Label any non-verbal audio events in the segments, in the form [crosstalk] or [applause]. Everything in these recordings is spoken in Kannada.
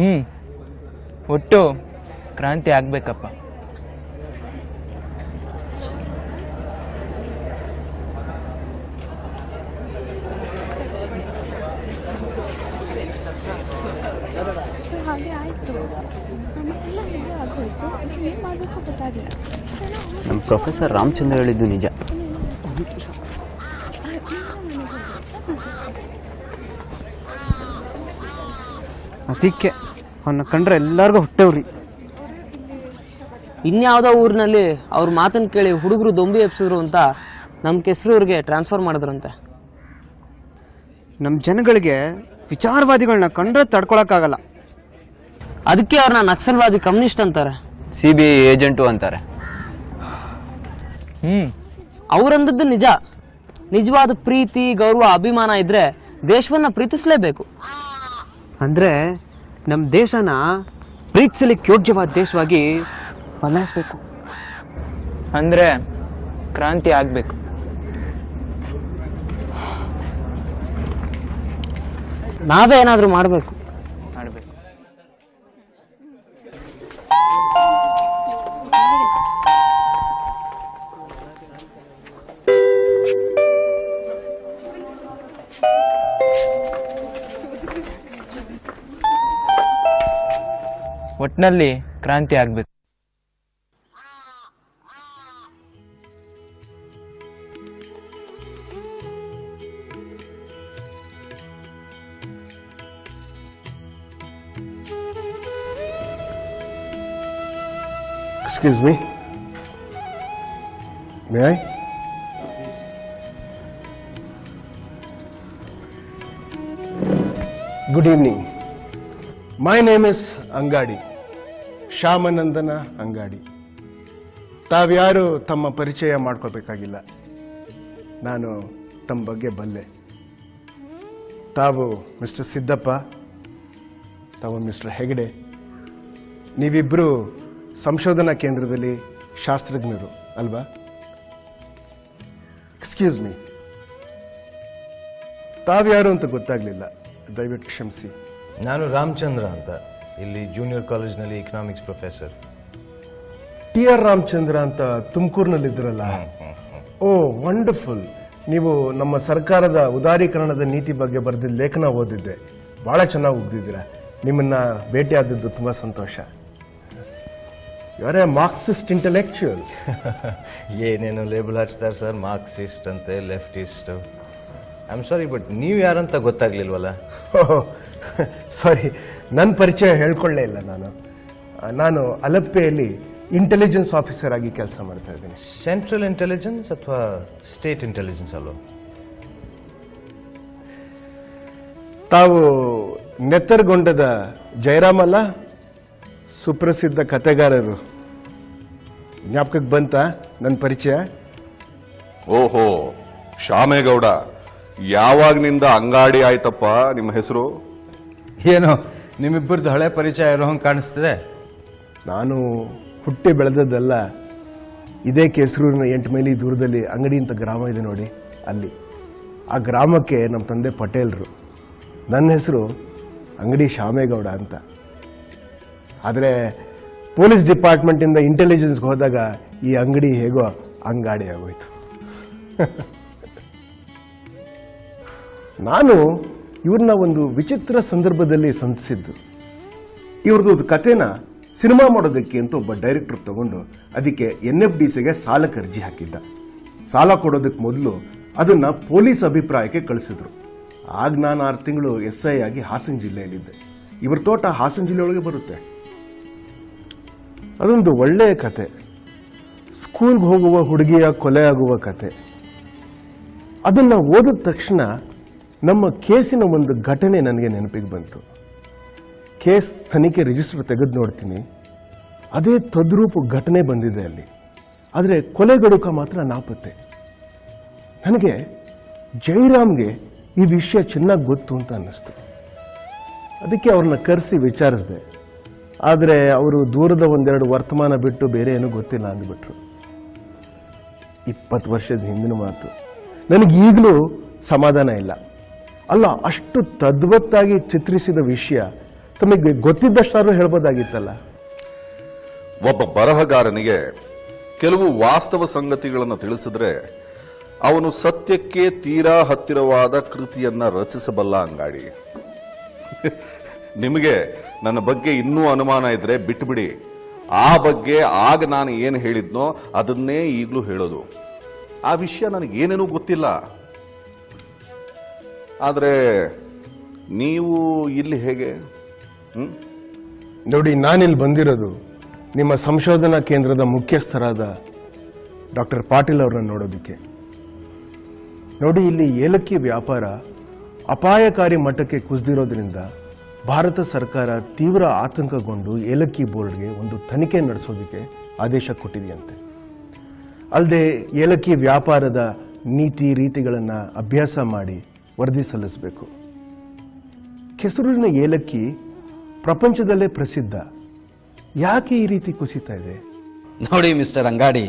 ಹ್ಞೂ ಒಟ್ಟು ಕ್ರಾಂತಿ ಆಗಬೇಕಪ್ಪ. ಸೊ ಹಾಗೆ ಆಯಿತು. ನಮಗೆಲ್ಲ ಹೇಗೆ ಆಗೋಯ್ತು. ಏನು ಮಾಡಬೇಕು ಗೊತ್ತಾಗಿಲ್ಲ ನಮ್ಮ ಪ್ರೊಫೆಸರ್ ರಾಮಚಂದ್ರ ಹೇಳಿದ್ದು ನಿಜ. ಅದಕ್ಕೆ ಅವನ್ನ ಕಂಡ್ರೆ ಎಲ್ಲಾರ್ಗು ಹೊಟ್ಟೆವ್ರಿ. ಇನ್ಯಾವುದೋ ಊರಿನಲ್ಲಿ ಅವ್ರ ಮಾತನ್ನು ಕೇಳಿ ಹುಡುಗರು ದೊಂಬಿ ಎಪ್ಸಿದ್ರು ಅಂತ ನಮ್ಮ ಕೆಸರೂರಿಗೆ ಟ್ರಾನ್ಸ್ಫರ್ ಮಾಡಿದ್ರಂತೆ. ನಮ್ಮ ಜನಗಳಿಗೆ ವಿಚಾರವಾದಿಗಳನ್ನ ಕಂಡ್ರೆ ತಡ್ಕೊಳಕ್ಕಾಗಲ್ಲ. ಅದಕ್ಕೆ ಅವ್ರನ್ನ ನಕ್ಸಲ್ವಾದಿ ಕಮ್ಯುನಿಸ್ಟ್ ಅಂತಾರೆ. ಸಿ ಬಿ ಐ ಏಜೆಂಟು ಅಂತಾರೆ. ಹ್ಮ್. ಅವರಂದದ್ದು ನಿಜ. ನಿಜವಾದ ಪ್ರೀತಿ ಗೌರವ ಅಭಿಮಾನ ಇದ್ರೆ ದೇಶವನ್ನ ಪ್ರೀತಿಸಲೇಬೇಕು. ಅಂದ್ರೆ ನಮ್ಮ ದೇಶನ ಪ್ರೀತಿಸಲಿಕ್ಕೆ ಯೋಗ್ಯವಾದ ದೇಶವಾಗಿ ಬದಲಾಯಿಸ್ಬೇಕು. ಅಂದರೆ ಕ್ರಾಂತಿ ಆಗಬೇಕು. ನಾವೇ ಏನಾದರೂ ಮಾಡಬೇಕು ಮಾಡಬೇಕು. ಒಟ್ಟಿನಲ್ಲಿ ಕ್ರಾಂತಿ ಆಗಬೇಕು Excuse me. May I? Good evening. My name is Angadi. ಶ್ಯಾಮನಂದನ Angadi. ತಾವ್ಯಾರು ತಮ್ಮ ಪರಿಚಯ ಮಾಡ್ಕೋಬೇಕಾಗಿಲ್ಲ ನಾನು ತಮ್ಮ ಬಗ್ಗೆ ಬಲ್ಲೆ. ತಾವು ಮಿಸ್ಟರ್ ಸಿದ್ದಪ್ಪ, ತಾವು ಮಿಸ್ಟರ್ ಹೆಗಡೆ. ನೀವಿಬ್ಬರು ಸಂಶೋಧನಾ ಕೇಂದ್ರದಲ್ಲಿ ಶಾಸ್ತ್ರಜ್ಞರು, ಅಲ್ವಾ? ಎಕ್ಸ್ಕ್ಯೂಸ್ ಮೀ ತಾವ್ಯಾರು ಅಂತ ಗೊತ್ತಾಗಲಿಲ್ಲ. ದಯವಿಟ್ಟು ಕ್ಷಮಿಸಿ. ನಾನು ರಾಮಚಂದ್ರ ಅಂತ. ಇಲ್ಲಿ ಜೂನಿಯರ್ ಕಾಲೇಜ್ನಲ್ಲಿ economics professor T R Ramachandra ಅಂತ ತುಮಕೂರಿನಲ್ಲಿದ್ದರಲ್ಲ ಓ ವಂಡರ್ಫುಲ್ ನೀವು ನಮ್ಮ ಸರ್ಕಾರದ ಉದಾರೀಕರಣದ ನೀತಿ ಬಗ್ಗೆ ಬರೆದಿದ್ದ ಲೇಖನ ಓದಿದ್ದೆ. ಭಾಳ ಚೆನ್ನಾಗಿ ಓದಿದ್ದೀರಾ. ನಿಮ್ಮನ್ನ ಭೇಟಿಯಾದದ್ದು ತುಂಬ ಸಂತೋಷ. ಯಾರೇ ಮಾರ್ಕ್ಸಿಸ್ಟ್ ಇಂಟಲೆಕ್ಚುಯಲ್ ಏನೇನು ಲೇಬಲ್ ಹಚ್ತಾರೆ ಸರ್ ಮಾರ್ಕ್ಸಿಸ್ಟ್ ಅಂತೆ leftist I am sorry but ನೀವು ಯಾರಂತ ಗೊತ್ತಾಗ್ಲಿಲ್ವಲ್ಲ? ಸಾರಿ ನನ್ನ ಪರಿಚಯ ಹೇಳ್ಕೊಳ್ಳೇ ಇಲ್ಲ ನಾನು. ನಾನು ಅಲಪ್ಪೆಯಲ್ಲಿ ಇಂಟೆಲಿಜೆನ್ಸ್ ಆಫೀಸರ್ ಆಗಿ ಕೆಲಸ ಮಾಡ್ತಾ ಇದ್ದೀನಿ. ಸೆಂಟ್ರಲ್ ಇಂಟೆಲಿಜೆನ್ಸ್ ಅಥವಾ ಸ್ಟೇಟ್ ಇಂಟೆಲಿಜೆನ್ಸ್ ಅಲ್ವಾ? ತಾವು ನೆತ್ತರಗೊಂಡದ ಜಯರಾಮಲ್ಲ ಸುಪ್ರಸಿದ್ಧ ಕತೆಗಾರರು ಜ್ಞಾಪಕಕ್ಕೆ ಬಂತ ನನ್ನ ಪರಿಚಯ? ಓಹೋ ಶ್ಯಾಮೇಗೌಡ ಯಾವಾಗ್ನಿಂದ ಅಂಗಾಡಿ ಆಯ್ತಪ್ಪ ನಿಮ್ಮ ಹೆಸರು? ಏನು ನಿಮ್ಮಿಬ್ಬರದ್ದು ಹಳೆ ಪರಿಚಯ ಇರೋ ಹಂಗೆ ಕಾಣಿಸ್ತದೆ? ನಾನು ಹುಟ್ಟಿ ಬೆಳೆದದ್ದಲ್ಲ ಇದೇ ಕೆಸರೂರಿನ ಎಂಟು ಮೈಲಿ ದೂರದಲ್ಲಿ ಅಂಗಡಿ ಅಂತ ಗ್ರಾಮ ಇದೆ ನೋಡಿ ಅಲ್ಲಿ. ಆ ಗ್ರಾಮಕ್ಕೆ ನಮ್ಮ ತಂದೆ ಪಟೇಲ್ರು. ನನ್ನ ಹೆಸರು ಅಂಗಡಿ ಶಾಮೇಗೌಡ ಅಂತ. ಆದರೆ ಪೊಲೀಸ್ ಡಿಪಾರ್ಟ್ಮೆಂಟಿಂದ ಇಂಟೆಲಿಜೆನ್ಸ್ಗೆ ಹೋದಾಗ ಈ ಅಂಗಡಿ ಹೇಗೋ ಅಂಗಾಡಿ ಆಗೋಯ್ತು. [laughs] ನಾನು ಇವ್ರನ್ನ ಒಂದು ವಿಚಿತ್ರ ಸಂದರ್ಭದಲ್ಲಿ ಸಂಧಿಸಿದ್ದು. ಇವ್ರದ್ದು ಒಂದು ಕಥೆನ ಸಿನಿಮಾ ಮಾಡೋದಕ್ಕೆ ಅಂತ ಒಬ್ಬ ಡೈರೆಕ್ಟರ್ ತಗೊಂಡು ಅದಕ್ಕೆ ಎನ್ ಎಫ್ ಡಿ ಸಿಗೆ ಸಾಲಕ್ಕೆ ಅರ್ಜಿ ಹಾಕಿದ್ದ. ಸಾಲ ಕೊಡೋದಕ್ಕೆ ಮೊದಲು ಅದನ್ನ ಪೊಲೀಸ್ ಅಭಿಪ್ರಾಯಕ್ಕೆ ಕಳಿಸಿದ್ರು. ಆಗ ನಾನು ಆರು ತಿಂಗಳು ಎಸ್ ಐ ಆಗಿ ಹಾಸನ ಜಿಲ್ಲೆಯಲ್ಲಿದ್ದೆ. ಇವ್ರ ತೋಟ ಹಾಸನ ಜಿಲ್ಲೆಯೊಳಗೆ ಬರುತ್ತೆ. ಅದೊಂದು ಒಳ್ಳೆಯ ಕತೆ ಸ್ಕೂಲ್ಗೆ ಹೋಗುವ ಹುಡುಗಿಯ ಕೊಲೆ ಆಗುವ ಕತೆ ಅದನ್ನ ಓದಿದ ತಕ್ಷಣ ನಮ್ಮ ಕೇಸಿನ ಒಂದು ಘಟನೆ ನನಗೆ ನೆನಪಿಗೆ ಬಂತು. ಕೇಸ್ ತನಿಖೆ ರಿಜಿಸ್ಟರ್ ತೆಗೆದು ನೋಡ್ತೀನಿ. ಅದೇ ತದ್ರೂಪ ಘಟನೆ ಬಂದಿದೆ ಅಲ್ಲಿ. ಆದರೆ ಕೊಲೆಗಡುಕ ಮಾತ್ರ ನಾಪತ್ತೆ. ನನಗೆ ಜೈರಾಮ್ಗೆ ಈ ವಿಷಯ ಚೆನ್ನಾಗಿ ಗೊತ್ತು ಅಂತ ಅನ್ನಿಸ್ತು. ಅದಕ್ಕೆ ಅವ್ರನ್ನ ಕರೆಸಿ ವಿಚಾರಿಸಿದೆ. ಆದರೆ ಅವರು ದೂರದ ಒಂದೆರಡು ವರ್ತಮಾನ ಬಿಟ್ಟು ಬೇರೆ ಏನೂ ಗೊತ್ತಿಲ್ಲ ಅಂದ್ಬಿಟ್ರು. ಇಪ್ಪತ್ತು ವರ್ಷದ ಹಿಂದಿನ ಮಾತು. ನನಗೆ ಈಗಲೂ ಸಮಾಧಾನ ಇಲ್ಲ. ಅಲ್ಲ, ಅಷ್ಟು ತದ್ವತ್ತಾಗಿ ಚಿತ್ರಿಸಿದ ವಿಷಯ, ತಮಗೆ ಗೊತ್ತಿದ್ದಷ್ಟಾದ್ರೂ ಹೇಳ್ಬೋದಾಗಿತ್ತಲ್ಲ? ಒಬ್ಬ ಬರಹಗಾರನಿಗೆ ಕೆಲವು ವಾಸ್ತವ ಸಂಗತಿಗಳನ್ನು ತಿಳಿಸಿದ್ರೆ, ಅವನು ಸತ್ಯಕ್ಕೆ ತೀರಾ ಹತ್ತಿರವಾದ ಕೃತಿಯನ್ನ ರಚಿಸಬಲ್ಲ ಅಂಗಾಡಿ. ನಿಮಗೆ ನನ್ನ ಬಗ್ಗೆ ಇನ್ನೂ ಅನುಮಾನ ಇದ್ರೆ ಬಿಟ್ಬಿಡಿ. ಆ ಬಗ್ಗೆ ಆಗ ನಾನು ಏನು ಹೇಳಿದ್ನೋ ಅದನ್ನೇ ಈಗಲೂ ಹೇಳೋದು. ಆ ವಿಷಯ ನನಗೇನೇನೂ ಗೊತ್ತಿಲ್ಲ. ಆದರೆ ನೀವು ಇಲ್ಲಿ ಹೇಗೆ? ನೋಡಿ, ನಾನಿಲ್ಲಿ ಬಂದಿರೋದು ನಿಮ್ಮ ಸಂಶೋಧನಾ ಕೇಂದ್ರದ ಮುಖ್ಯಸ್ಥರಾದ ಡಾಕ್ಟರ್ ಪಾಟೀಲ್ ಅವರನ್ನು ನೋಡೋದಕ್ಕೆ. ನೋಡಿ, ಇಲ್ಲಿ ಏಲಕ್ಕಿ ವ್ಯಾಪಾರ ಅಪಾಯಕಾರಿ ಮಟ್ಟಕ್ಕೆ ಕುಸಿದಿರೋದ್ರಿಂದ ಭಾರತ ಸರ್ಕಾರ ತೀವ್ರ ಆತಂಕಗೊಂಡು ಏಲಕ್ಕಿ ಬೋರ್ಡ್ಗೆ ಒಂದು ತನಿಖೆ ನಡೆಸೋದಕ್ಕೆ ಆದೇಶ ಕೊಟ್ಟಿದೆಯಂತೆ. ಅಲ್ಲದೆ ಏಲಕ್ಕಿ ವ್ಯಾಪಾರದ ನೀತಿ ರೀತಿಗಳನ್ನು ಅಭ್ಯಾಸ ಮಾಡಿ ವರದಿ ಸಲ್ಲಿಸಬೇಕು. ಕೆಸರಿನ ಏಲಕ್ಕಿ ಪ್ರಪಂಚದಲ್ಲೇ ಪ್ರಸಿದ್ಧ. ಯಾಕೆ ಈ ರೀತಿ ಕುಸಿತಾ ಇದೆ? ನೋಡಿ ಮಿಸ್ಟರ್ ಅಂಗಾಡಿ,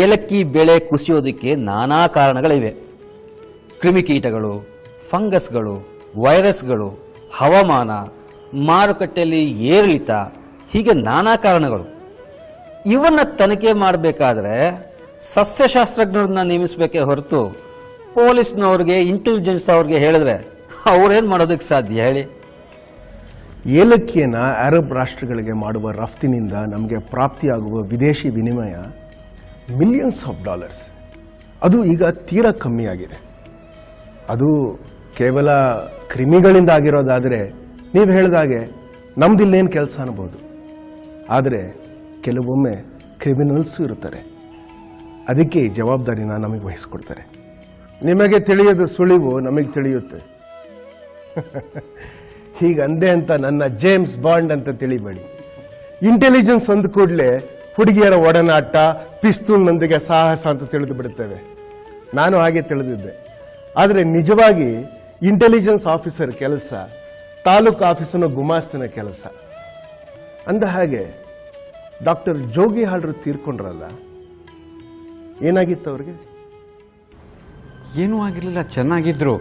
ಏಲಕ್ಕಿ ಬೆಳೆ ಕುಸಿಯೋದಕ್ಕೆ ನಾನಾ ಕಾರಣಗಳಿವೆ. ಕ್ರಿಮಿಕೀಟಗಳು, ಫಂಗಸ್ಗಳು, ವೈರಸ್ಗಳು, ಹವಾಮಾನ, ಮಾರುಕಟ್ಟೆಯಲ್ಲಿ ಏರಿಳಿತ, ಹೀಗೆ ನಾನಾ ಕಾರಣಗಳು. ಇವನ್ನ ತನಿಖೆ ಮಾಡಬೇಕಾದ್ರೆ ಸಸ್ಯಶಾಸ್ತ್ರಜ್ಞರನ್ನ ನೇಮಿಸಬೇಕೇ ಹೊರತು ಪೊಲೀಸ್ನವ್ರಿಗೆ ಇಂಟೆಲಿಜೆನ್ಸ್ ಅವ್ರಿಗೆ ಹೇಳಿದ್ರೆ ಅವ್ರೇನು ಮಾಡೋದಕ್ಕೆ ಸಾಧ್ಯ ಹೇಳಿ? ಏಲಕ್ಕಿಯನ್ನು ಅರಬ್ ರಾಷ್ಟ್ರಗಳಿಗೆ ಮಾಡುವ ರಫ್ತಿನಿಂದ ನಮಗೆ ಪ್ರಾಪ್ತಿಯಾಗುವ ವಿದೇಶಿ ವಿನಿಮಯ ಮಿಲಿಯನ್ಸ್ ಆಫ್ ಡಾಲರ್ಸ್ ಅದು ಈಗ ತೀರಾ ಕಮ್ಮಿಯಾಗಿದೆ. ಅದು ಕೇವಲ ಕ್ರಿಮಿಗಳಿಂದ ಆಗಿರೋದಾದರೆ ನೀವು ಹೇಳಿದಾಗೆ ನಮ್ದಿಲ್ಲೇನು ಕೆಲಸ ಅನ್ಬೋದು. ಆದರೆ ಕೆಲವೊಮ್ಮೆ ಕ್ರಿಮಿನಲ್ಸು ಇರ್ತಾರೆ ಅದಕ್ಕೆ ಈ ಜವಾಬ್ದಾರಿನ ನಮಗೆ ವಹಿಸ್ಕೊಡ್ತಾರೆ. ನಿಮಗೆ ತಿಳಿಯದ ಸುಳಿವು ನಮಗೆ ತಿಳಿಯುತ್ತೆ. [laughs] ಹೀಗಂದೆ ಅಂತ ನನ್ನ ಜೇಮ್ಸ್ ಬಾಂಡ್ ಅಂತ ತಿಳಿಬೇಡಿ. ಇಂಟೆಲಿಜೆನ್ಸ್ ಅಂದ ಕೂಡಲೇ ಹುಡುಗಿಯರ ಒಡನಾಟ ಪಿಸ್ತೂಲ್ನೊಂದಿಗೆ ಸಾಹಸ ಅಂತ ತಿಳಿದು ಬಿಡುತ್ತೇವೆ. ನಾನು ಹಾಗೆ ತಿಳಿದಿದ್ದೆ. ಆದರೆ ನಿಜವಾಗಿ ಇಂಟೆಲಿಜೆನ್ಸ್ ಆಫೀಸರ್ ಕೆಲಸ ತಾಲೂಕು ಆಫೀಸನ ಗುಮಾಸ್ತನ ಕೆಲಸ. ಅಂದ ಹಾಗೆ ಡಾಕ್ಟರ್ ಜೋಗಿ ಹಾಡ್ರು ತೀರ್ಕೊಂಡ್ರಲ್ಲ ಏನಾಗಿತ್ತು ಅವ್ರಿಗೆ? ಏನೂ ಆಗಿರಲಿಲ್ಲ, ಚೆನ್ನಾಗಿದ್ರು.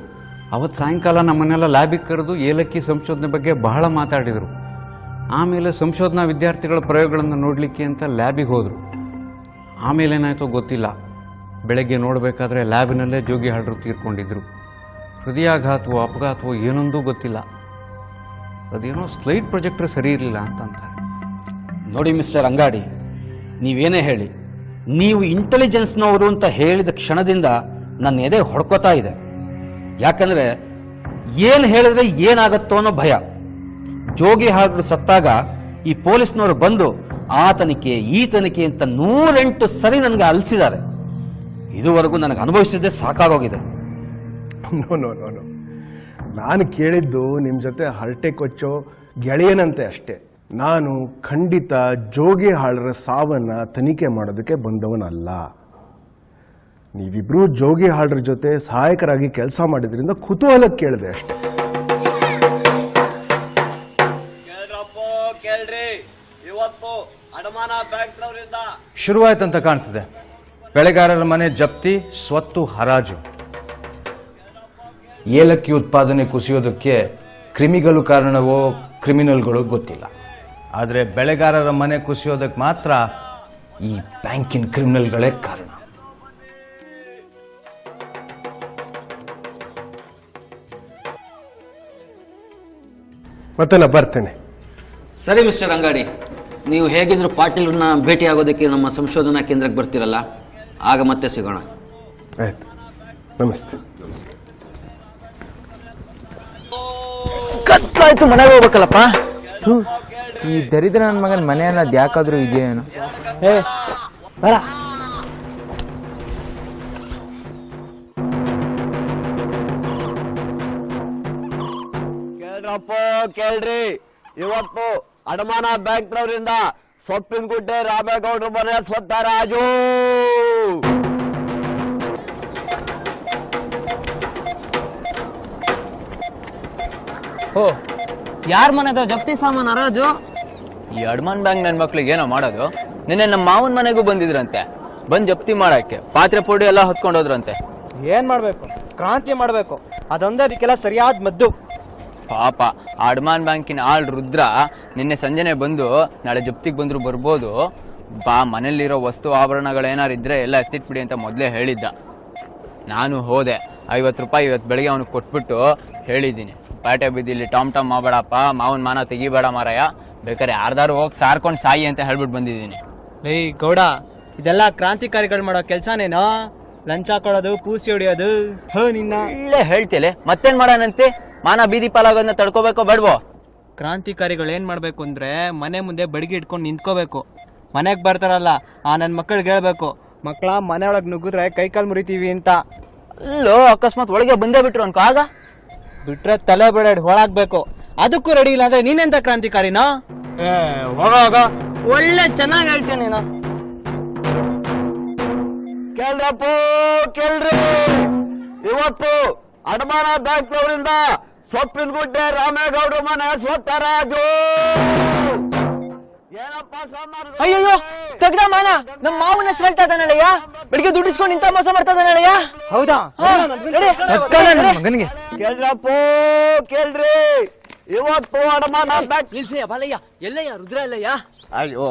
ಅವತ್ತು ಸಾಯಂಕಾಲ ನಮ್ಮನ್ನೆಲ್ಲ ಲ್ಯಾಬಿಗೆ ಕರೆದು ಏಲಕ್ಕಿ ಸಂಶೋಧನೆ ಬಗ್ಗೆ ಬಹಳ ಮಾತಾಡಿದರು. ಆಮೇಲೆ ಸಂಶೋಧನಾ ವಿದ್ಯಾರ್ಥಿಗಳ ಪ್ರಯೋಗಗಳನ್ನು ನೋಡಲಿಕ್ಕೆ ಅಂತ ಲ್ಯಾಬಿಗೆ ಹೋದರು. ಆಮೇಲೆ ಏನಾಯಿತೋ ಗೊತ್ತಿಲ್ಲ. ಬೆಳಗ್ಗೆ ನೋಡಬೇಕಾದ್ರೆ ಲ್ಯಾಬಿನಲ್ಲೇ ಜೋಗಿ ಹಾಡ್ರು ತೀರ್ಕೊಂಡಿದ್ರು. ಹೃದಯಾಘಾತವೋ, ಅಪಘಾತವೋ ಏನೊಂದೂ ಗೊತ್ತಿಲ್ಲ. ಅದೇನೋ ಸ್ಲೈಡ್ ಪ್ರೊಜೆಕ್ಟರ್ ಸರಿ ಇರಲಿಲ್ಲ ಅಂತಂತಾರೆ. ನೋಡಿ ಮಿಸ್ಟರ್ ಅಂಗಾಡಿ, ನೀವೇನೇ ಹೇಳಿ, ನೀವು ಇಂಟೆಲಿಜೆನ್ಸ್ನವರು ಅಂತ ಹೇಳಿದ ಕ್ಷಣದಿಂದ ನನ್ನ ಎದೆ ಹೊಡ್ಕೋತಾ ಇದೆ. ಯಾಕಂದ್ರೆ ಏನು ಹೇಳಿದ್ರೆ ಏನಾಗತ್ತೋ ಅನ್ನೋ ಭಯ. ಜೋಗಿ ಹಾಡ್ರು ಸತ್ತಾಗ ಈ ಪೊಲೀಸ್ನವರು ಬಂದು ಆ ತನಿಖೆ ಈ ತನಿಖೆ ಅಂತ ನೂರೆಂಟು ಸರಿ ನನಗೆ ಅಲ್ಸಿದ್ದಾರೆ. ಇದುವರೆಗೂ ನನಗೆ ಅನುಭವಿಸಿದ್ದೆ ಸಾಕಾಗೋಗಿದೆ. ನಾನು ಕೇಳಿದ್ದು ನಿಮ್ಮ ಜೊತೆ ಹರಟೆ ಕೊಚ್ಚೋ ಗೆಳೆಯನಂತೆ ಅಷ್ಟೇ. ನಾನು ಖಂಡಿತ ಜೋಗಿ ಹಾಳರ ಸಾವನ್ನ ತನಿಖೆ ಮಾಡೋದಕ್ಕೆ ಬಂದವನಲ್ಲ. ನೀವಿಬ್ರು ಜೋಗಿ ಹಾಡ್ರ ಜೊತೆ ಸಹಾಯಕರಾಗಿ ಕೆಲಸ ಮಾಡಿದ್ರಿಂದ ಕುತೂಹಲ ಕೇಳಿದೆ ಅಷ್ಟೇ. ಶುರುವಾಯ್ತಂತ ಕಾಣ್ತದೆ. ಬೆಳೆಗಾರರ ಮನೆ ಜಪ್ತಿ ಸ್ವತ್ತು ಹರಾಜು. ಏಲಕ್ಕಿ ಉತ್ಪಾದನೆ ಕುಸಿಯೋದಕ್ಕೆ ಕ್ರಿಮಿಗಳು ಕಾರಣವೋ ಕ್ರಿಮಿನಲ್ಗಳು ಗೊತ್ತಿಲ್ಲ. ಆದರೆ ಬೆಳೆಗಾರರ ಮನೆ ಕುಸಿಯೋದಕ್ಕೆ ಮಾತ್ರ ಈ ಬ್ಯಾಂಕಿನ ಕ್ರಿಮಿನಲ್ಗಳೇ ಕಾರಣ. ಮತ್ತೆ ನಾ ಬರ್ತೇನೆ. ಸರಿ ಮಿಸ್ಟರ್ ಅಂಗಾಡಿ ನೀವು ಹೇಗಿದ್ರು ಪಾಟೀಲ್ರನ್ನ ಭೇಟಿ ಆಗೋದಕ್ಕೆ ನಮ್ಮ ಸಂಶೋಧನಾ ಕೇಂದ್ರಕ್ಕೆ ಬರ್ತೀರಲ್ಲ ಆಗ ಮತ್ತೆ ಸಿಗೋಣ. ಆಯ್ತು. ನಮಸ್ತೆ. ಕತ್ಲಾಯ್ತು ಮನೆಗೆ ಹೋಗ್ಬೇಕಲ್ಲಪ್ಪ? ಥು, ಈ ದರಿದ್ರ ನನ್ನ ಮಗನ ಮನೆ ಅನ್ನೋದು ಯಾಕಾದ್ರೂ ಇದೆಯೇನು? ಏ ಬರ ಕೇಳ್ರಪ್ಪ ಕೇಳ್ರಿ. ಇವತ್ತು ಅಡಮಾನ ಬ್ಯಾಂಕ್ನವರಿಂದ ಸೊಪ್ಪಿನ ಗುಡ್ಡೆ ರಾಮೇಗೌಡರು ಮನೆ ಸ್ವತ್ತ ರಾಜು. ಓ ಯಾರ ಮನೆದ ಜಪ್ತಿ ಸಾಮಾನು ರಾಜು? ಈ ಅಡಮಾನ್ ಬ್ಯಾಂಕ್ ನನ್ ಮಕ್ಳಿಗೆ ಏನೋ ಮಾಡೋದು? ನಿನ್ನೆ ನಮ್ಮ ಮಾವನ ಮನೆಗೂ ಬಂದಿದ್ರಂತೆ. ಬಂದ್ ಜಪ್ತಿ ಮಾಡಕ್ಕೆ ಪಾತ್ರೆ ಪುಡಿ ಎಲ್ಲ ಹೊತ್ಕೊಂಡೋದ್ರಂತೆ ಏನ್ ಮಾಡ್ಬೇಕು? ಕ್ರಾಂತಿ ಮಾಡ್ಬೇಕು. ಅದೊಂದೇ ಅದಕ್ಕೆಲ್ಲ ಸರಿಯಾದ ಮದ್ದು. ಪಾಪ ಆ ಅಡ್ಮಾನ್ ಬ್ಯಾಂಕಿನ ಆಳ್ ರುದ್ರ ನಿನ್ನೆ ಸಂಜೆನೆ ಬಂದು ನಾಳೆ ಜಪ್ತಿಗೆ ಬಂದ್ರು ಬರ್ಬೋದು. ಬಾ ಮನೇಲಿರೋ ವಸ್ತು ಆಭರಣಗಳೇನಾರು ಇದ್ರೆ ಎಲ್ಲ ಎತ್ತಿಟ್ಬಿಡಿ ಅಂತ ಮೊದಲೇ ಹೇಳಿದ್ದ. ನಾನು ಹೋದೆ. ಐವತ್ತು ರೂಪಾಯಿ ಇವತ್ತು ಬೆಳಗ್ಗೆ ಅವನಿಗೆ ಕೊಟ್ಬಿಟ್ಟು ಹೇಳಿದ್ದೀನಿ. ಪೇಟೆ ಬಿದ್ದಿಲ್ಲಿ ಟಾಮ್ ಟಾಮ್ ಮಾಡಬೇಡಪ್ಪ ಮಾವನ ಮಾನ ತೆಗಿಬೇಡ ಮಾರಾಯ. ಬೇಕಾದ್ರೆ ಯಾರ್ದಾರು ಹೋಗಿ ಸಾರ್ಕೊಂಡು ಸಾಯಿ ಅಂತ ಹೇಳ್ಬಿಟ್ಟು ಬಂದಿದ್ದೀನಿ. ಲೈ ಗೌಡ ಇದೆಲ್ಲ ಕ್ರಾಂತಿಕಾರಿಗಳು ಮಾಡೋ ಕೆಲಸನೇನೋ? ಲಂಚ ಕೊಡೋದು ಪೂಸಿ ಹೊಡಿಯೋದು? ಹೋ ನಿನ್ನ. ಇಲ್ಲೇ ಹೇಳ್ತಿಲೆ ಮತ್ತೇನ್ ಮಾಡೋಣಂತೆ? ಮಾನ ಬೀದಿ ಪಾಲಾಗೋದನ್ನ ತಡ್ಕೋಬೇಕೋ ಬೇಡವೋ? ಕ್ರಾಂತಿಕಾರಿಗಳು ಏನ್ ಮಾಡ್ಬೇಕು ಅಂದ್ರೆ ಮನೆ ಮುಂದೆ ಬಡಿಗೆ ಇಟ್ಕೊಂಡು ನಿಂತ್ಕೋಬೇಕು. ಮನೆಗ್ ಬರ್ತಾರಲ್ಲ ಆ ನನ್ನ ಮಕ್ಕಳಿಗೆ ಹೇಳ್ಬೇಕು ಮಕ್ಕಳ ಮನೆ ಒಳಗೆ ನುಗ್ಗಿದ್ರೆ ಕೈ ಕಾಲು ಮುರಿತೀವಿ ಅಂತ. ಅಲ್ಲೋ ಅಕಸ್ಮಾತ್ ಒಳಗೆ ಬಂದೇ ಬಿಟ್ರು ಅನ್ಕೋ ಆಗ? ಬಿಟ್ರೆ ತಲೆ ಬಿಡ ಹೊಳಾಗ್ಬೇಕು. ಅದಕ್ಕೂ ರೆಡಿ ಇಲ್ಲ ಅಂದ್ರೆ ನೀನೆಂತ ಕ್ರಾಂತಿಕಾರಿನೋ? ಏ ಹೋಗ ಹೋಗ. ಒಳ್ಳೆ ಚೆನ್ನಾಗಿ ಹೇಳ್ತೀನಿ ನೀನು. ಕೇಳ್ರಪ್ಪ ಕೇಳ್ರಿ. ಇವತ್ತು ಅಡಮಾನ ಬ್ಯಾಂಕ್ ಅವರಿಂದ ಸೊಪ್ಪಿನಗುಡ್ಡೆ ರಾಮೇಗೌಡ್ರ ಮನೆ ಸ್ವತ್ತರಾಜು ಅಯ್ಯಯ್ಯೋ ತೆಗ್ದ ಮಾನ. ನಮ್ಮ ಮಾವನ ಹೆಸರು ಹೇಳ್ತಾ ಇದ್ದಾನಲ್ಲಯ್ಯ ಬೆಳಿಗ್ಗೆ ದುಡ್ಡಿಸ್ಕೊಂಡು ಇಂತ ಮೋಸ ಮಾಡ್ತಾ ಇದ್ದಾನಲ್ಲಯ್ಯ ಹೌದಾ? ಮಗನಿಗೆ. ಕೇಳ್ರಪ್ಪ ಕೇಳ್ರಿ. ಇವತ್ತು ಅಡಮಾನ ನಿಲ್ಸಯ್ಯ ಬಾಲಯ್ಯ. ಎಲ್ಲಯ್ಯ ರುದ್ರ ಎಲ್ಲಯ್ಯ? ಅಯ್ಯೋ.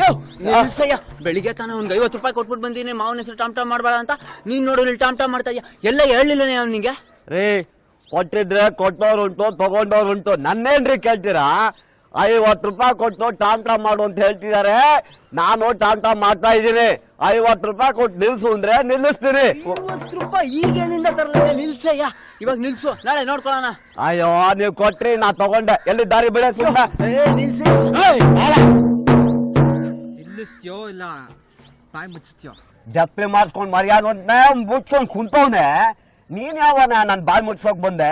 ಯೋ ನಿಲ್ಸಯ್ಯ. ಬೆಳಿಗ್ಗೆ ತಾನ ಅವ್ನಿಗೆ ಐವತ್ತು ರೂಪಾಯಿ ಕೊಟ್ಬಿಟ್ಟು ಬಂದೀನಿ. ಮಾವನ ಹೆಸರು ಟಾಮ್ ಟಾಮ್ ಮಾಡಬೇಡ ಅಂತ. ನೀನ್ ನೋಡು ಇಲ್ಲಿ ಟಾಮ್ ಟಾಮ್ ಮಾಡ್ತಾ ಇದೀಯ. ಎಲ್ಲ ಹೇಳಿಲ್ಲನೇ ಅವನಿಗೆ? ರೀ ಕೊಟ್ಟಿದ್ರೆ ಕೊಟ್ಟವ್ರುಂಟು ತಗೊಂಡವ್ರುಂಟು ನನ್ನೇನ್ರಿ ಕೇಳ್ತೀರಾ? ಐವತ್ತು ರೂಪಾಯಿ ಕೊಟ್ಟು ಟಾಮ್ ಟಾಮ್ ಮಾಡು ಅಂತ ಹೇಳ್ತಿದ್ದಾರೆ ನಾನು ಟಾಮ್ ಟಾಮ್ ಮಾಡ್ತಾ ಇದ್ದೀನಿ. ಐವತ್ತು ರೂಪಾಯಿ ಕೊಟ್ಟು ನಿಲ್ಸು ಅಂದ್ರೆ ನಿಲ್ಲಿಸ್ತೀನಿ. ರೂಪಾಯಿ ಈಗೇನಿಂದ ತರಲ್ಲ ನಿಲ್ಸಯ್ಯ. ಇವಾಗ ನಿಲ್ಸು. ನಾಳೆ ನೋಡ್ಕೊಳ್ಳೋಣ. ಅಯ್ಯೋ ನೀವು ಕೊಟ್ರಿ ನಾ ತಗೊಂಡೆ. ಎಲ್ಲಿ ದಾರಿ ಬಿಡ ಸುಮ್ಮನೆ ನಿಲ್ಲಿಸ್ತೀಯೋ ಇಲ್ಲ? ಬಾಯ್ ಮುಚ್ಚಿಸ್ತೀಯೋ? ಜಪ್ತಿ ಮಾಡಿಸ್ಕೊಂಡು ಮರ್ಯಾದ ಮುಚ್ಕೊಂಡ್ ಕುಂತವ್ನೆ. ನೀನ್ ಯಾವನ? ನಾನ್ ಬಾಯ್ ಮುಟ್ಸೋಕ್ ಬಂದೆ.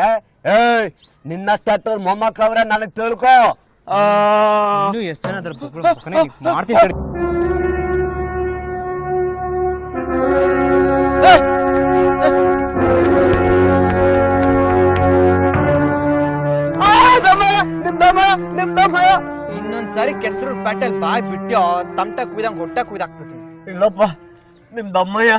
ಏಯ್ ನಿನ್ನಷ್ಟ ಹತ್ರ ಮೊಮ್ಮಕ್ಕಳವ್ರೆ ನನಗ್ ತಿಳ್ಕೊ. ಆ, ಇನ್ನು ಎಷ್ಟು ಜನ ಅದ್ರ ಬಗ್ಳು ಬಗ್ಗನೆ ಮಾಡ್ತೀನಿ ತಡಿ. ಆ, ದಮ್ಮಯ್ಯ, ನಿಮ್ ದಮ್ಮಯ್ಯ, ನಿಮ್ ದಮ್ಮಯ್ಯ. ಇನ್ನೊಂದ್ಸಾರಿ ಕೆಸರು ಪ್ಯಾಟಲ್ ಬಾಯ್ ಬಿಟ್ಟು ತಮಟ ಕುಯ್ದಂಗ್ ಹೊಟ್ಟೆ ಕುಯ್ದಾಕ್ಬಿಡ್ತೀನಿ. ಇಲ್ಲಪ್ಪ ನಿಮ್ ದಮ್ಮಯ್ಯ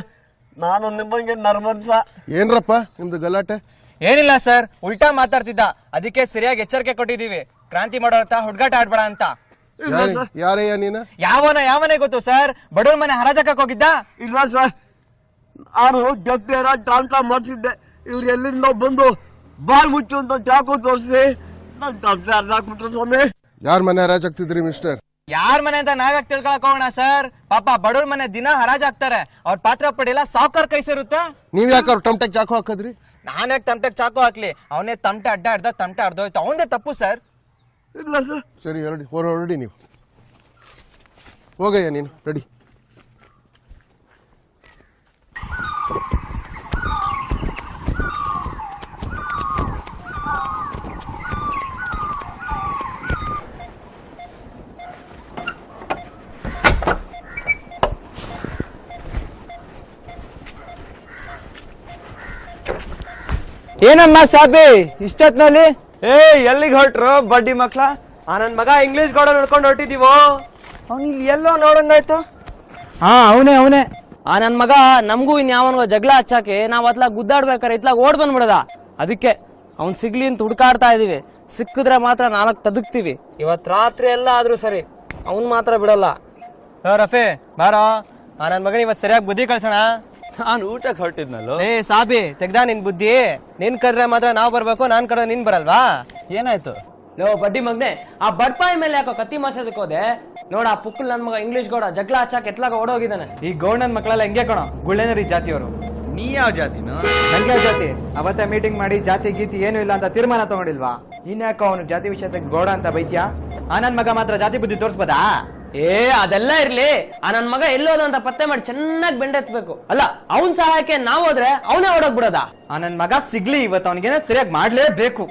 ನಾನು ನಿಮ್ಮಂಗೆ ನರ್ಮನ್ಸ ಏನ್ರಪ್ಪ ನಿಮ್ದು ಗಲಾಟೆ? ಏನಿಲ್ಲ ಸರ್ ಉಲ್ಟಾ ಮಾತಾಡ್ತಿದ್ದ. ಅದಕ್ಕೆ ಸರಿಯಾಗಿ ಎಚ್ಚರಿಕೆ ಕೊಟ್ಟಿದೀವಿ ಕ್ರಾಂತಿ ಮಾಡೋ ಅಂತ ಹುಡ್ಗಾಟ ಆಡ್ಬೇಡ ಅಂತ. ಯಾರೇ- ಯಾರಯ್ಯ ನೀನು? ಯಾವನ ಯಾವನೇ ಗೊತ್ತು ಸರ್? ಬಡವ್ರ ಮನೆ ಹರಾಜಕಕ್ಕೆ ಹೋಗಿದ್ದ? ಇಲ್ಲ ಸರ್. ನಾನು ಗದ್ದೆರ ಟ್ರಾನ್ಸ್ಫರ್ ಮಾಡಿಸಿದ್ದೆ ಇವ್ರು ಎಲ್ಲಿಂದ ಬಂದು ಬಾಲ್ ಮುಚ್ಚು ಅಂತ ಚಾಕು ತೋರಿಸಿ ನಾನು ಅರ್ಧ ಸ್ವಾಮಿ. ಯಾರ ಮನೆ ಹರಾಜಾಗ್ತಿದ್ರಿ ಮಿಸ್ಟರ್ ಯಾರ್ ಮನೆ ಅಂತ ನಾವ್ಯಾಕ್ ತಿಳ್ಕೊಳಕ್ ಹೋಗೋಣ ಸರ್? ಪಾಪ ಬಡವ್ರ ಮನೆ ದಿನ ಹರಾಜ್ ಹಾಕ್ತಾರೆ ಅವ್ರ ಪಾತ್ರ ಪಡೆಯಲ್ಲ ಸಾವ್ಕಾರ್ ಕೈ ಸೇರುತ್ತೆ. ನೀವ್ ಯಾಕೆ ಅವ್ರ ಟಮ್ಟೆಗ್ ಚಾಕು ಹಾಕದ್ರಿ? ಯಾಕೆ ತಮಟೆಗ್ ಚಾಕು ಹಾಕ್ಲಿ? ಅವನೇ ತಮಟೆ ಅಡ್ಡ ಅಡ್ಡ ತಮಟೆ ಅರ್ಧೋಯ್ತು ಅವನೇ ತಪ್ಪು ಸರ್. ಇಲ್ಲ ಸರ್. ಸರಿ ಹೊರಡಿ ಹೊರ ಹೊರಡಿ ನೀವು. ಹೋಗಯ್ಯ ನೀನು ರೆಡಿ. ಏನಮ್ಮ ಸಾಬಿ? ಇಷ್ಟೊತ್ನಲ್ಲಿ? ಏ ಎಲ್ಲಿಗೆ ಹೊರಟ್ರು ಬಡ್ಡಿ ಮಕ್ಳ? ಆ ನನ್ ಮಗ ಇಂಗ್ಲಿಷ್ ಗೋಡ ನೋಡ್ಕೊಂಡು ಹೊರಟಿದೀವೋ ಅವ್ನು ಇಲ್ಲಿ ಎಲ್ಲೋ ನೋಡಂಗಾಯ್ತು? ಹಾ ಅವನೇ ಅವನೇ. ಆ ನನ್ ಮಗ ನಮಗೂ ಇನ್ಯಾವನ್ಗೋ ಜಗಳ ಹಚ್ಚಾಕೆ ನಾವ್ ಅತ್ಲಾಗ ಗುದ್ದಾಡ್ಬೇಕಾರೆ ಇತ್ಲಾಗ ಓಡ್ ಬಂದ್ಬಿಡದ. ಅದಕ್ಕೆ ಅವ್ನ್ ಸಿಗ್ಲಿ ಅಂತ ಹುಡ್ಕಾಡ್ತಾ ಇದೀವಿ. ಸಿಕ್ಕಿದ್ರೆ ಮಾತ್ರ ನಾಲ್ಕು ತದಕ್ತಿವಿ. ಇವತ್ ರಾತ್ರಿ ಎಲ್ಲ ಆದ್ರೂ ಸರಿ ಅವ್ನ್ ಮಾತ್ರ ಬಿಡಲ್ಲ. ರಫೆ ಬಾರೋ. ಆ ನನ್ ಮಗನ ಇವತ್ ಸರಿಯಾಗಿ ಬುದ್ಧಿ ಕಳ್ಸೋಣ. ನಾನು ಊಟಕ್ಕೆ ಹೊರಟಿದ್ನಲ್ಲ ಏ ಸಾಬಿ ತೆಗ್ದ ನಿನ್ ಬುದ್ಧಿ. ನಿನ್ ಕರ್ರೆ ಮಾತ್ರ ನಾವ್ ಬರ್ಬೇಕು ನಾನ್ ಕರ ನಿನ್ ಬರಲ್ವಾ? ಏನಾಯ್ತು? ಲೋ ಬಡ್ಡಿ ಮಗ್ನೆ ಆ ಬಡ್ಪಾಯಿ ಮೇಲೆ ಯಾಕೋ ಕತ್ತಿ ಮಾಸದಕ್ಕೆ ಹೋದೆ? ನೋಡ ಆ ಪುಕ್ಕಲ್ ನನ್ ಮಗ ಇಂಗ್ಲಿಷ್ ಗೌಡ ಜಗಳ ಹಚ್ಚಾಕ ಎತ್ಲಾಗ ಓಡೋಗಿದ್ದಾನೆ. ಈ ಗೌಡನ್ ಮಕ್ಕಳೆಲ್ಲ ಹೆಂಗೆ ಕಣೋ? ಗುಳ್ಳೆನರಿ ಜಾತಿಯವರು? ನೀ ಯಾವ ಜಾತಿನ? ನಂಗೆ ಯಾವ ಜಾತಿ? ಅವತ್ತೇ ಮೀಟಿಂಗ್ ಮಾಡಿ ಜಾತಿ ಗೀತಿ ಏನು ಇಲ್ಲ ಅಂತ ತೀರ್ಮಾನ ತಗೊಂಡಿಲ್ವಾ? ನೀನ್ ಯಾಕೋ ಅವನು ಜಾತಿ ವಿಷಯದ ಗೌಡ ಅಂತ ಬೈತ್ಯಾ? ಆ ನನ್ ಮಗ ಮಾತ್ರ ಜಾತಿ ಬುದ್ಧಿ ತೋರಿಸ್ಬೋದಾ? ಏ, ಅದೆಲ್ಲ ಇರ್ಲಿ. ಆ ನನ್ ಮಗ ಎಲ್ಲೋದ ಅಂತ ಪತ್ತೆ ಮಾಡಿ ಚೆನ್ನಾಗಿ ಬೆಂಡೆತ್ಬೇಕು ಅಲ್ಲ, ಅವನ್ ಸಹಾಯಕ್ಕೆ ನಾವ್ ಹೋದ್ರೆ ಅವನೇ ಓಡೋಗ್ಬಿಡೋದ? ಆ ನನ್ ಮಗ ಸಿಗ್ಲಿ ಇವತ್ತು, ಅವನಿಗೇನೆ ಸರಿಯಾಗಿ ಮಾಡ್ಲೇಬೇಕು.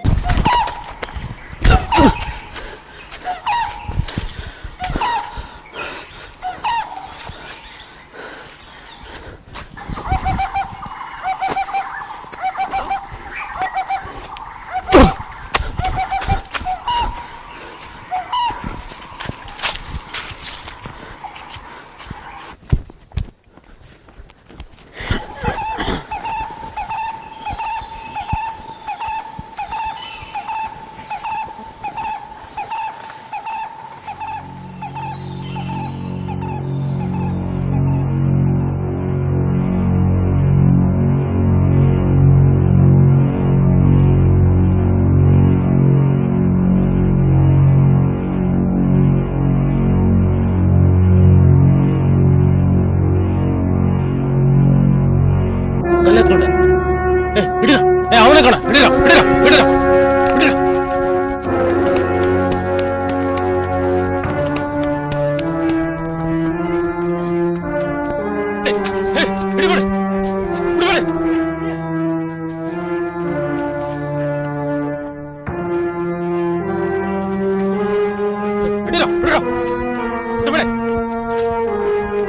ಹಿಡ್ಕೊಳ್ರ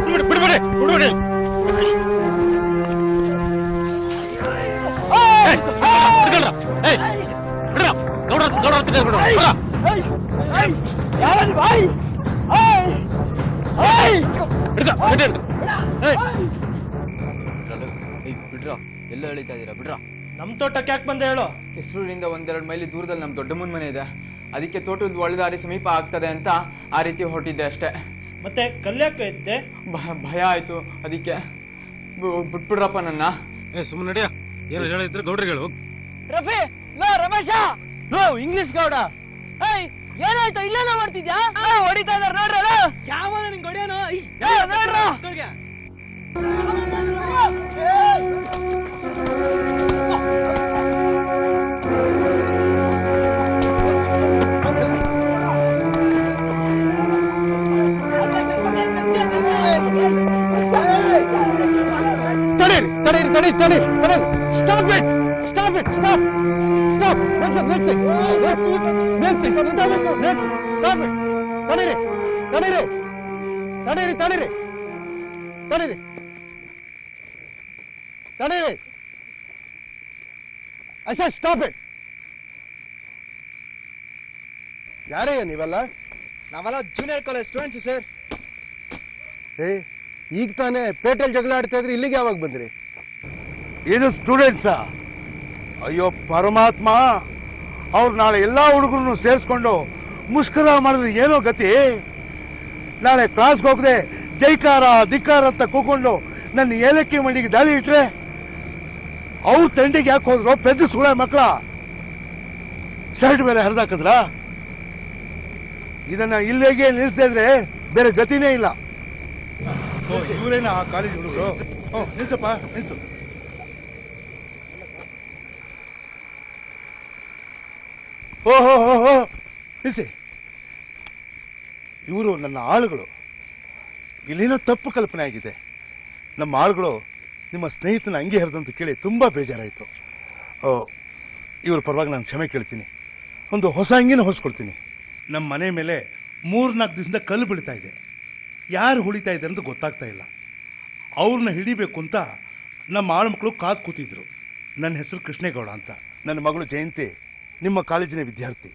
ಬಿಡು ಬಿಡು ಬಿಡು ಏಯ್ ಬಿಡು ಬಿಡ್ರ. ಎಲ್ಲ ಎಳಿತಾ ಇದೀರಾ? ಬಿಡ್ರ. ನಮ್ ತೋಟಕ್ಕೆ ಯಾಕೆ ಬಂದ ಹೇಳು? ಕೆಸರೂರಿಂದ ಒಂದೆರಡು ಮೈಲಿ ದೂರದಲ್ಲಿ ನಮ್ಮ ದೊಡ್ಡಮ್ಮನ ಮನೆ ಇದೆ. ಅದಕ್ಕೆ ತೋಟದ ಒಳದಾರಿ ಸಮೀಪ ಆಗ್ತದೆ ಅಂತ ಆ ರೀತಿ ಹೊರಟಿದ್ದೆ ಅಷ್ಟೇ. ಮತ್ತೆ ಕಲ್ಯಾಕ ಇದ್ದೆ? ಭ- ಭಯ ಆಯ್ತು ಅದಕ್ಕೆ. ಬಿಟ್ಬಿಡ್ರಪ್ಪ ನನ್ನ. ಏ ಸುಮ್ಮನೆ ನಡಿಯ. ಏನು ಹೇಳಿದ್ರೆ ಗೌಡ್ರಿಗೆ ಹೇಳು. ರಫಿ ಲೋ ರಮೇಶ! ಲೋ ಇಂಗ್ಲಿಷ್ ಗೌಡ. ಏಯ್ ಏನಾಯ್ತು? ಇಲ್ಲೇನ ಮಾಡ್ತಿದ್ಯಾ? ಹೊಡಿತಾ ನೋಡ್ರಿ ನೋಡ್ರಲ್ಲ ಯಾವ ನಿಂಗೆ ಹೊಡಿಯೋನು ನೋಡ್ರ. ತಡಿ ತಡೀರಿ ತಡೀರಿ stop it stop it stop stop ನಿಲ್ಸಿ ನಿಲ್ಸಿ ನಿಲ್ಸಿ ನಿಲ್ಸಿ ಸ್ಟಾಪ್ ಇಟ್ ತಡೀರಿ ತಡೀರಿ ತಡೀರಿ ತಡೀರಿ ತಡೀರಿ ತಡೀರಿ ಅಶಾ ಸ್ಟಾಪ್ ಇಟ್ ಯಾರೇ ನೀವೆಲ್ಲ? ನಾವೆಲ್ಲ ಜೂನಿಯರ್ ಕಾಲೇಜ್ ಸ್ಟೂಡೆಂಟ್ಸ್ ಸರ್. ಏ ಈಗ ತಾನೇ ಪೇಟೆಲ್ ಜಗಳ ಆಡ್ತಾ ಇದ್ರೆ ಇಲ್ಲಿಗೆ ಯಾವಾಗ ಬಂದ್ರಿ? ಇದು ಸ್ಟೂಡೆಂಟ್ಸಾ? ಅಯ್ಯೋ, ಪರಮಾತ್ಮ, ಅವ್ರು ನಾಳೆ ಎಲ್ಲ ಹುಡುಗರನ್ನು ಸೇರಿಸ್ಕೊಂಡು ಮುಷ್ಕರ ಮಾಡಿದ್ರೆ ಏನೋ ಗತಿ? ನಾಳೆ ಕ್ಲಾಸ್ಗೆ ಹೋಗದೆ ಜೈಕಾರ ಧಿಕ್ಕಾರ ಅಂತ ಕೂಕೊಂಡು ನನ್ನ ಏಲಕ್ಕಿ ಮಂಡಿಗೆ ದಾಳಿ ಇಟ್ರೆ ಅವ್ರ ತಂಡಿಗೆ ಯಾಕೆ ಹೋದ್ರು? ಪೆದ್ದು ಸುಳ ಮಕ್ಕಳ? ಶರ್ಟ್ ಮೇಲೆ ಹರಿದಾಕಿದ್ರ? ಇದನ್ನ ಇಲ್ಲಿಗೆ ನಿಲ್ಲಿಸದೆ ಇದ್ರೆ ಬೇರೆ ಗತಿನೇ ಇಲ್ಲ. ಇವರೇನ ಕಾಲೇಜ್ ಹುಡುಗರು? ನಿಲ್ಸಪ್ಪ, ನಿಲ್ಸು. ಓಹೋ ಓಹೋ ನಿಲ್ಸಿ. ಇವರು ನನ್ನ ಆಳುಗಳು. ಇಲ್ಲೇನೋ ತಪ್ಪು ಕಲ್ಪನೆ ಆಗಿದೆ. ನಮ್ಮ ಆಳುಗಳು ನಿಮ್ಮ ಸ್ನೇಹಿತನ ಅಂಗಿ ಹರಿದಂತ ಕೇಳಿ ತುಂಬ ಬೇಜಾರಾಯಿತು. ಇವ್ರ ಪರವಾಗಿ ನಾನು ಕ್ಷಮೆ ಕೇಳ್ತೀನಿ. ಒಂದು ಹೊಸ ಅಂಗಿನ ಹೊಸ್ಕೊಡ್ತೀನಿ. ನಮ್ಮ ಮನೆ ಮೇಲೆ ಮೂರ್ನಾಲ್ಕು ದಿವಸದಿಂದ ಕಲ್ಲು ಬೀಳ್ತಾ ಇದೆ. ಯಾರು ಹುಳಿತಾ ಇದೆ ಅಂತ ಗೊತ್ತಾಗ್ತಾ ಇಲ್ಲ. ಅವ್ರನ್ನ ಹಿಡಿಬೇಕು ಅಂತ ನಮ್ಮ ಆಳು ಮಕ್ಕಳು ಕಾದು ಕೂತಿದ್ರು. ನನ್ನ ಹೆಸರು ಕೃಷ್ಣೇಗೌಡ ಅಂತ. ನನ್ನ ಮಗಳು ಜಯಂತಿ ನಿಮ್ಮ ಕಾಲೇಜಿನ ವಿದ್ಯಾರ್ಥಿ.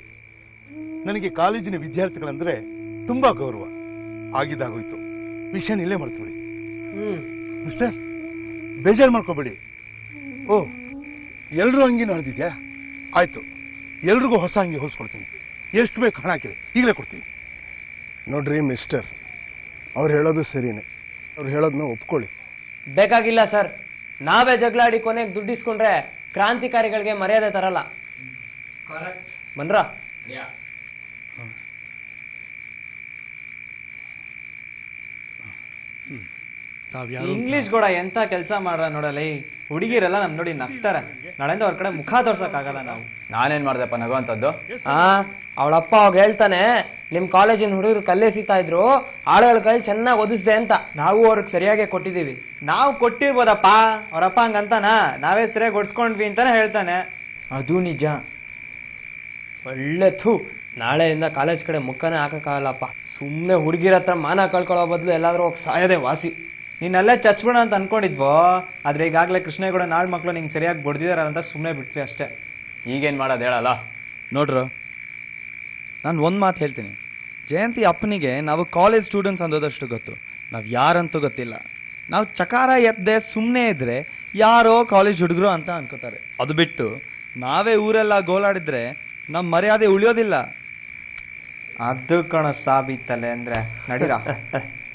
ನನಗೆ ಕಾಲೇಜಿನ ವಿದ್ಯಾರ್ಥಿಗಳಂದ್ರೆ ತುಂಬಾ ಗೌರವ. ಆಗಿದ್ದಾಗೋಯ್ತು. ವಿಷಯ ಇಲ್ಲೇ ಮರ್ತ್ಬಿಡಿ. ಮಿಸ್ಟರ್ ಬೇಜಾರು ಮಾಡ್ಕೋಬೇಡಿ. ಓ ಎಲ್ಲರೂ ಅಂಗಿನೂ ನಡೆದಿದ್ಯಾ? ಆಯ್ತು. ಎಲ್ರಿಗೂ ಹೊಸ ಅಂಗಿ ಹೊಲ್ಸ್ಕೊಡ್ತೀನಿ ಎಷ್ಟು ಬೇಕು ಹಣ ಕೇಳಿ ಈಗಲೇ ಕೊಡ್ತೀನಿ. ನೋಡ್ರಿ ಮಿಸ್ಟರ್ ಅವ್ರು ಹೇಳೋದು ಸರಿನೇ. ಅವ್ರು ಹೇಳೋದನ್ನ ಒಪ್ಕೊಳ್ಳಿ. ಬೇಕಾಗಿಲ್ಲ ಸರ್ ನಾವೇ ಜಗಳಾಡಿ ಕೊನೆಗೆ ದುಡ್ಡಿಸ್ಕೊಂಡ್ರೆ ಕ್ರಾಂತಿಕಾರಿಗಳಿಗೆ ಮರ್ಯಾದೆ ತರಲ್ಲ. ಬಂದ್ರ ತಾವ್ಯಾರು ಇಂಗ್ಲಿಷ್ ಕೂಡ ಎಂತ ಕೆಲಸ ಮಾಡ್ರ ನೋಡಲಿ? ಹುಡುಗಿರೆಲ್ಲ ನಮ್ ನೋಡಿ ನಗ್ತಾರೆ. ನಾಳೆಯಿಂದ ಅವ್ರ ಕಡೆ ಮುಖ ತೋರ್ಸಕ್ಕಾಗಲ್ಲ ನಾವು. ನಾನೇನ್ ಮಾಡ್ದಪ್ಪ ನಗುವಂಥದ್ದು? ಆ ಅವಳಪ್ಪ ಅವಾಗ ಹೇಳ್ತಾನೆ ನಿಮ್ ಕಾಲೇಜಿನ ಹುಡುಗರು ಕಲ್ಲೆಸಿತಾ ಇದ್ರು ಆಳುಗಳ ಕೈ ಚೆನ್ನಾಗಿ ಓದಿಸ್ದೆ ಅಂತ. ನಾವು ಅವ್ರಿಗೆ ಸರಿಯಾಗಿ ಕೊಟ್ಟಿದೀವಿ ನಾವು ಕೊಟ್ಟಿರ್ಬೋದಪ್ಪ. ಅವ್ರಪ್ಪ ಹಂಗಂತಾನ. ನಾವೇ ಸರಿಯಾಗಿ ಒಡ್ಸ್ಕೊಂಡ್ವಿ ಅಂತಾನೆ ಹೇಳ್ತಾನೆ. ಅದು ನಿಜ. ಒಳ್ಳೆ ಥೂ. ನಾಳೆಯಿಂದ ಕಾಲೇಜ್ ಕಡೆ ಮುಖನೇ ಹಾಕೋಕ್ಕಾಗಲ್ಲಪ್ಪ. ಸುಮ್ಮನೆ ಹುಡುಗಿರ ಹತ್ರ ಮಾನ ಕಳ್ಕೊಳ್ಳೋ ಬದಲು ಎಲ್ಲಾದರೂ ಹೋಗಿ ಸಾಯದೆ ವಾಸಿ. ನಿನ್ನಲ್ಲೇ ಚಚ್ಬಿಡ ಅಂತ ಅನ್ಕೊಂಡಿದ್ವೋ? ಆದರೆ ಈಗಾಗಲೇ ಕೃಷ್ಣೇಗೌಡ ನಾಳೆ ಮಕ್ಕಳು ನಿಂಗೆ ಸರಿಯಾಗಿ ಬಡ್ದಿದಾರಲ್ಲ ಅಂತ ಸುಮ್ಮನೆ ಬಿಟ್ವಿ ಅಷ್ಟೇ. ಈಗೇನು ಮಾಡೋದು ಹೇಳಲ್ಲ? ನೋಡ್ರು ನಾನು ಒಂದು ಮಾತು ಹೇಳ್ತೀನಿ. ಜಯಂತಿ ಅಪ್ಪನಿಗೆ ನಾವು ಕಾಲೇಜ್ ಸ್ಟೂಡೆಂಟ್ಸ್ ಅನ್ನೋದಷ್ಟು ಗೊತ್ತು. ನಾವು ಯಾರಂತೂ ಗೊತ್ತಿಲ್ಲ. ನಾವು ಚಕಾರ ಎದ್ದೆ ಸುಮ್ಮನೆ ಇದ್ದರೆ ಯಾರೋ ಕಾಲೇಜ್ ಹುಡುಗರು ಅಂತ ಅನ್ಕೋತಾರೆ. ಅದು ಬಿಟ್ಟು ನಾವೇ ಊರೆಲ್ಲ ಗೋಲಾಡಿದ್ರೆ ನಮ್ಮ ಮರ್ಯಾದೆ ಉಳಿಯೋದಿಲ್ಲ. ಅದು ಕಣ ಸಾಬೀತಲೆ ಅಂದ್ರೆ ನಡೀರಾ? [laughs]